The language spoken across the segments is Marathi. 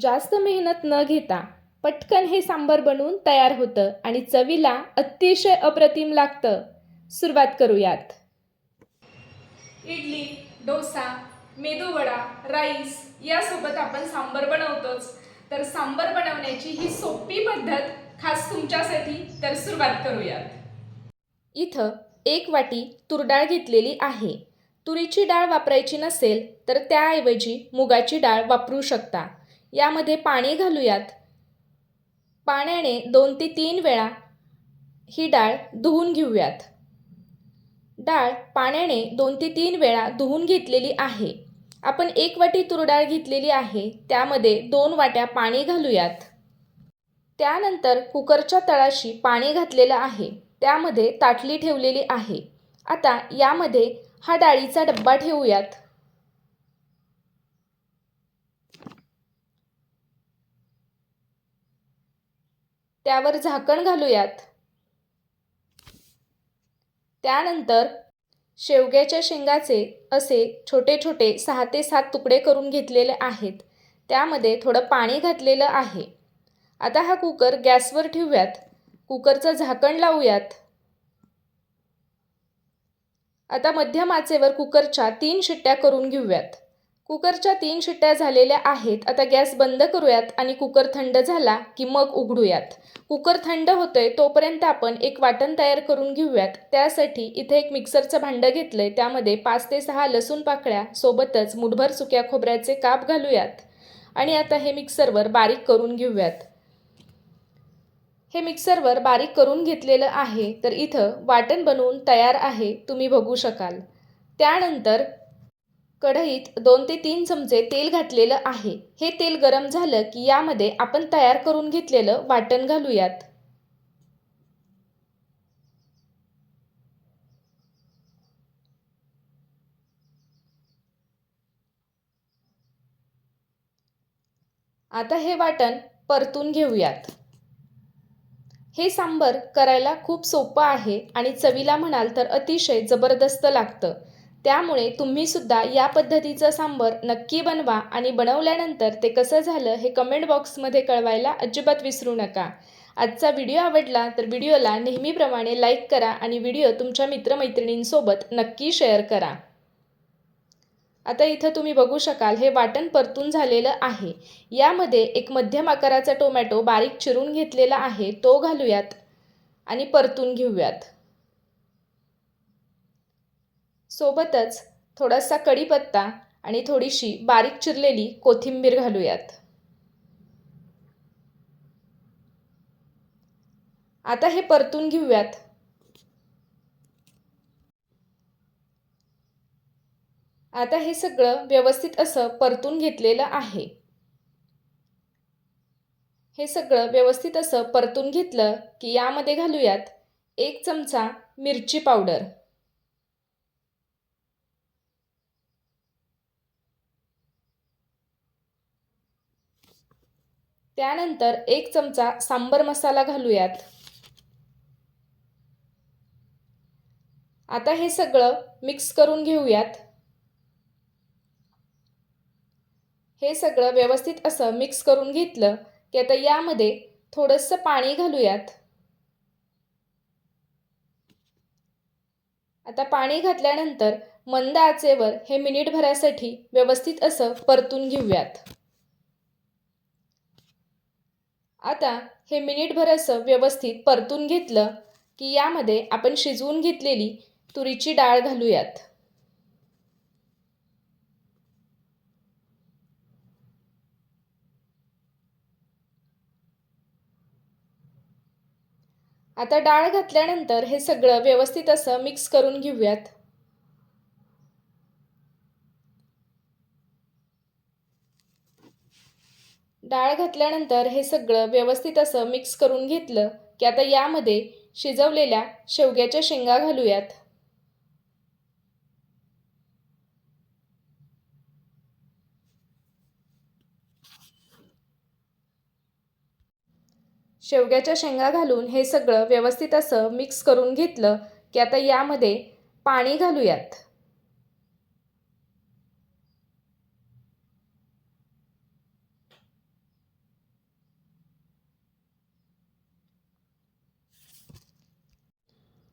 जास्त मेहनत न घेता पटकन हे सांबर बनवून तयार होतं आणि चवीला अतिशय अप्रतिम लागतं. सुरुवात करूयात. इडली डोसा मेदूवडा राईस यासोबत आपण सांबर बनवतोच. तर सांबर बनवण्याची ही सोपी पद्धत खास तुमच्यासाठी तर सुरुवात करूयात. इथं एक वाटी तुरडाळ घेतलेली आहे. तुरीची डाळ वापरायची नसेल तर त्याऐवजी मुगाची डाळ वापरू शकता. यामध्ये पाणी घालूयात. पाण्याने दोन ते तीन वेळा ही डाळ धुवून घेऊयात. डाळ पाण्याने दोन ते तीन वेळा धुवून घेतलेली आहे. आपण एक वाटी तुरडाळ घेतलेली आहे. त्यामध्ये दोन वाट्या पाणी घालूयात. त्यानंतर कुकरच्या तळाशी पाणी घातलेलं आहे. त्यामध्ये ताटली ठेवलेली आहे. आता यामध्ये हा डाळीचा डब्बा ठेवूयात. त्यावर झाकण घालूयात. त्यानंतर शेवग्याच्या शेंगाचे असे छोटे छोटे सहा ते सात तुकडे करून घेतलेले आहेत. त्यामध्ये थोडं पाणी घातलेलं आहे. आता हा कुकर गॅसवर ठेवूयात. कुकरचं झाकण लावूयात. आता मध्यम आचेवर कुकरच्या तीन शिट्ट्या करून घेऊयात. कुकरच्या तीन शिट्ट्या झालेल्या आहेत. आता गॅस बंद करूयात आणि कुकर थंड झाला की मग उघडूयात. कुकर थंड होतोय तोपर्यंत आपण एक वाटण तयार करून घेऊयात. त्यासाठी इथे एक मिक्सरचं भांडं घेतलंय. त्यामध्ये पाच ते सहा लसूण पाकळ्या सोबतच मुठभर सुक्या खोबऱ्याचे काप घालूयात. आणि आता हे मिक्सरवर बारीक करून घेऊयात. हे मिक्सरवर बारीक करून घेतलेलं आहे. तर इथं वाटण बनवून तयार आहे. तुम्ही बघू शकाल. त्यानंतर कढईत दोन ते तीन चमचे तेल घातलेलं आहे. हे तेल गरम झालं की यामध्ये आपण तयार करून घेतलेलं वाटण घालूयात. आता हे वाटण परतून घेऊयात. हे सांबर करायला खूप सोपं आहे आणि चवीला म्हणाल तर अतिशय जबरदस्त लागतं. त्यामुळे तुम्हीसुद्धा या पद्धतीचं सांबर नक्की बनवा आणि बनवल्यानंतर ते कसं झालं हे कमेंट बॉक्समध्ये कळवायला अजिबात विसरू नका. आजचा व्हिडिओ आवडला तर व्हिडिओला नेहमीप्रमाणे लाईक करा आणि व्हिडिओ तुमच्या मित्रमैत्रिणींसोबत नक्की शेअर करा. आता इथं तुम्ही बघू शकाल हे वाटण परतून झालेलं आहे. यामध्ये एक मध्यम आकाराचा टोमॅटो बारीक चिरून घेतलेला आहे तो घालूयात आणि परतून घेऊयात. सोबतच थोडासा कढीपत्ता आणि थोडीशी बारीक चिरलेली कोथिंबीर घालूयात. आता हे परतून घेऊयात. आता हे सगळं व्यवस्थित असं परतून घेतलेलं आहे. हे सगळं व्यवस्थित असं परतून घेतलं की यामध्ये घालूयात एक चमचा मिरची पावडर. त्यानंतर एक चमचा सांबर मसाला घालूयात. आता हे सगळं मिक्स करून घेऊयात. हे सगळं व्यवस्थित असं मिक्स करून घेतलं की आता यामध्ये थोडंसं पाणी घालूयात. आता पाणी घातल्यानंतर मंद आचेवर हे मिनिटभरासाठी व्यवस्थित असं परतून घेऊयात. आता हे मिनिटभर असं व्यवस्थित परतून घेतलं की यामध्ये आपण शिजवून घेतलेली तुरीची डाळ घालूयात. आता डाळ घातल्यानंतर हे सगळं व्यवस्थित असं मिक्स करून घेऊयात. डाळ घातल्यानंतर हे सगळं व्यवस्थित असं मिक्स करून घेतलं की आता यामध्ये शिजवलेल्या शेवग्याच्या शेंगा घालूयात. शेवग्याच्या शेंगा घालून हे सगळं व्यवस्थित असं मिक्स करून घेतलं की आता यामध्ये पाणी घालूयात.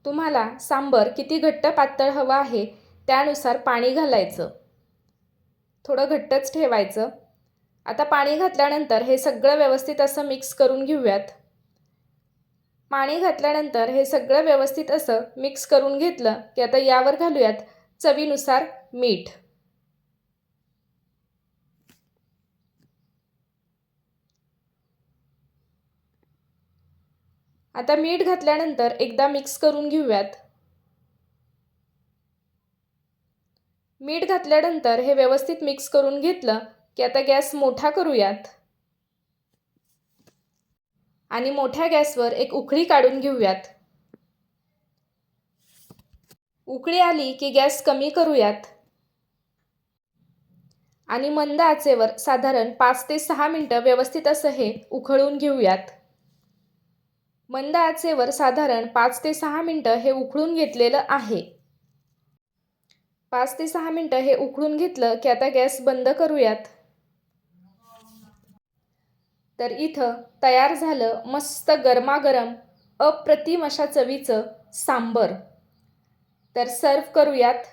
तुम्हाला सांबर किती घट्ट पातळ हवं आहे त्यानुसार पाणी घालायचं. थोडं घट्टच ठेवायचं. आता पाणी घातल्यानंतर हे सगळं व्यवस्थित असं मिक्स करून घेऊयात. पाणी घातल्यानंतर हे सगळं व्यवस्थित असं मिक्स करून घेतलं की आता यावर घालूयात चवीनुसार मीठ. आता मीठ घातल्यानंतर एकदा मिक्स करून घेऊयात. मीठ घातल्यानंतर हे व्यवस्थित मिक्स करून घेतलं की आता गॅस मोठा करूयात. आणि मोठ्या गॅसवर एक उकळी काढून घेऊयात. उकळी आली की गॅस कमी करूयात. आणि मंद आचेवर साधारण पाच ते सहा मिनटं व्यवस्थित असं हे उखळून घेऊयात. मंद आचेवर साधारण पाच ते सहा मिनटं हे उकळून घेतलेलं आहे. पाच ते सहा मिनटं हे उकळून घेतलं की आता गॅस बंद करूयात. तर इथं तयार झालं मस्त गरमागरम अप्रतिम अशा चवीचं सांबर. तर सर्व करूयात.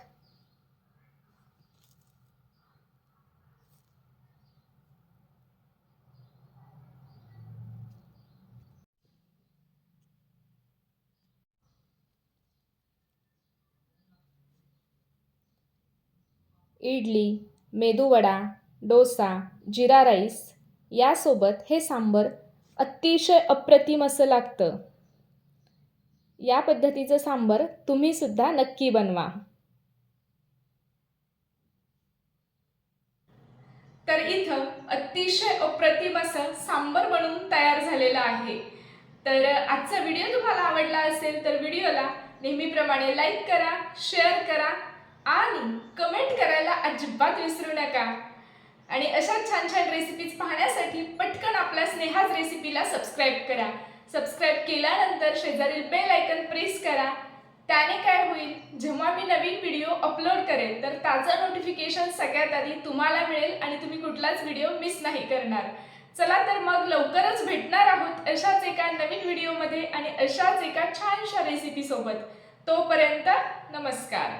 इडली मेदूवडा डोसा जिरा राईस यासोबत हे सांबर अतिशय अप्रतिम असं लागतं. या पद्धतीचं सांबर तुम्हीसुद्धा नक्की बनवा. तर इथं अतिशय अप्रतिम असं सांबर बनवून तयार झालेलं आहे. तर आजचा व्हिडिओ तुम्हाला आवडला असेल तर व्हिडिओला नेहमीप्रमाणे लाईक करा शेअर करा आणि कमेंट करायला अजिबात विसरू नका. आणि अशा छान छान रेसिपीज पाहण्यासाठी पटकन आपल्या स्नेहाज रेसिपीला सबस्क्राईब करा. सबस्क्राईब केल्यानंतर शेजारील बेल आयकन प्रेस करा. त्याने काय होईल जेव्हा मी नवीन व्हिडिओ अपलोड करेल तर ताजं नोटिफिकेशन सगळ्यात आधी तुम्हाला मिळेल आणि तुम्ही कुठलाच व्हिडिओ मिस नाही करणार. चला तर मग लवकरच भेटणार आहोत अशाच एका नवीन व्हिडिओमध्ये आणि अशाच एका छानशा रेसिपीसोबत तोपर्यंत नमस्कार.